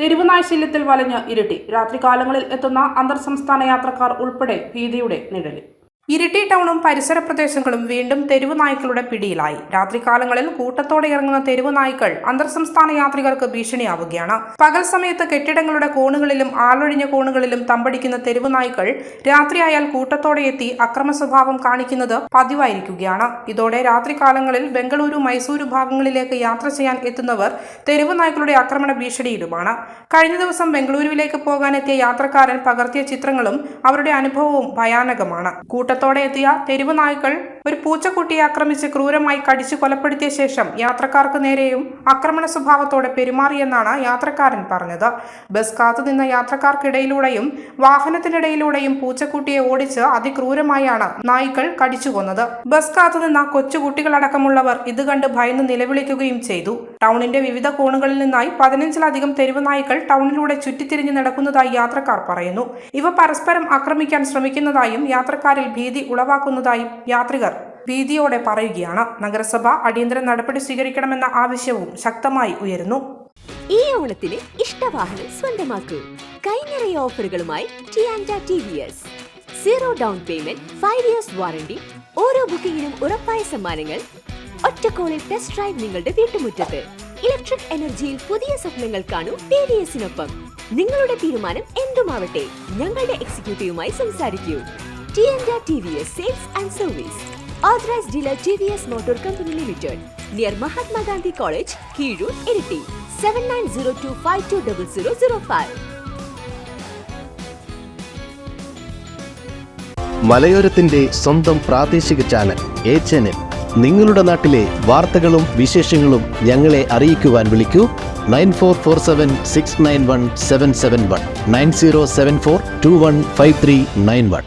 തെരുവുനായ ശല്യത്തിൽ വലഞ്ഞ് ഇരുട്ടി. രാത്രികാലങ്ങളിൽ എത്തുന്ന അന്തർ സംസ്ഥാന യാത്രക്കാർ ഉൾപ്പെടെ ഭീതിയുടെ നിഴലിൽ. ഇരിട്ടി ടൗണും പരിസര പ്രദേശങ്ങളും വീണ്ടും തെരുവു നായ്ക്കളുടെ പിടിയിലായി. രാത്രികാലങ്ങളിൽ കൂട്ടത്തോടെ ഇറങ്ങുന്ന തെരുവു നായ്ക്കൾ അന്തർ സംസ്ഥാന യാത്രികർക്ക് ഭീഷണിയാവുകയാണ്. പകൽ സമയത്ത് കെട്ടിടങ്ങളുടെ കോണുകളിലും ആളൊഴിഞ്ഞ കോണുകളിലും തമ്പടിക്കുന്ന തെരുവു നായ്ക്കൾ രാത്രിയായാൽ കൂട്ടത്തോടെ എത്തി അക്രമ സ്വഭാവം കാണിക്കുന്നത് പതിവായിരിക്കുകയാണ്. ഇതോടെ രാത്രികാലങ്ങളിൽ ബംഗളൂരു മൈസൂരു ഭാഗങ്ങളിലേക്ക് യാത്ര ചെയ്യാൻ എത്തുന്നവർ തെരുവു നായ്ക്കളുടെ ആക്രമണ ഭീഷണിയിലുമാണ്. കഴിഞ്ഞ ദിവസം ബംഗളൂരുവിലേക്ക് പോകാനെത്തിയ യാത്രക്കാരൻ പകർത്തിയ ചിത്രങ്ങളും അവരുടെ അനുഭവവും ഭയാനകമാണ്. കൂട്ടത്തോടെ എത്തിയ തെരുവു നായ്ക്കൾ ഒരു പൂച്ചക്കുട്ടിയെ ആക്രമിച്ച് ക്രൂരമായി കടിച്ചു കൊലപ്പെടുത്തിയ ശേഷം യാത്രക്കാർക്ക് നേരെയും ആക്രമണ സ്വഭാവത്തോടെ പെരുമാറിയെന്നാണ് യാത്രക്കാരൻ പറഞ്ഞത്. ബസ് കാത്തുനിന്ന യാത്രക്കാർക്കിടയിലൂടെയും വാഹനത്തിനിടയിലൂടെയും പൂച്ചക്കുട്ടിയെ ഓടിച്ച് അതിക്രൂരമായാണ് നായ്ക്കൾ കടിച്ചു കൊന്നത്. ബസ് കാത്തുനിന്ന കൊച്ചുകുട്ടികളടക്കമുള്ളവർ ഇത് കണ്ട് ഭയന്ന് നിലവിളിക്കുകയും ചെയ്തു. ടൗണിന്റെ വിവിധ കോണുകളിൽ നിന്നായി പതിനഞ്ചിലധികം തെരുവ് നായ്ക്കൾ ടൗണിലൂടെ ചുറ്റിത്തിരിഞ്ഞ് നടക്കുന്നതായി യാത്രക്കാർ പറയുന്നു. ഇവ പരസ്പരം ആക്രമിക്കാൻ ശ്രമിക്കുന്നതായും യാത്രക്കാരിൽ ഭീതി ഉളവാക്കുന്നതായും യാത്രികർ ഭീതിയോടെ പറയുകയാണ്. നഗരസഭ അടിയന്തര നടപടി സ്വീകരിക്കണമെന്ന ആവശ്യവും ശക്തമായി ഉയരുന്നു. ഈ ഓണത്തിന് ഇഷ്ടവാഹനം സ്വന്തമാക്കൂ. കൈനിറയ ഓഫറുകളുമായി ടിയാൻഡ T V S zero down payment five years warranty ഓരോ ബുക്കിംഗിനും ഉറപ്പായ സമ്മാനങ്ങൾ. ഒറ്റക്കോളിൽ ടെസ്റ്റ് ഡ്രൈവ് നിങ്ങളുടെ വീട്ടുമുറ്റത്ത്. ഇലക്ട്രിക് എനർജിയിൽ പുതിയ സ്വപ്നങ്ങൾ കാണൂ ടി വി എസിനൊപ്പം നിങ്ങളുടെ തീരുമാനം എന്തുമാവട്ടെ? ഞങ്ങളുടെ എക്സിക്യൂട്ടീവുമായി സംസാരിക്കൂ. ടിയാൻഡ TVS Sales and Service. Authorized dealer TVS Motor Company Limited. Near Mahatma Gandhi College, Kiru, zero five മലയോരത്തിന്റെ സ്വന്തം പ്രാദേശിക ചാനൽ എ ചാനൽ നിങ്ങളുടെ നാട്ടിലെ വാർത്തകളും വിശേഷങ്ങളും ഞങ്ങളെ അറിയിക്കുവാൻ വിളിക്കൂ. Nine four four seven six nine one seven seven one. Nine zero seven four two one five three nine one.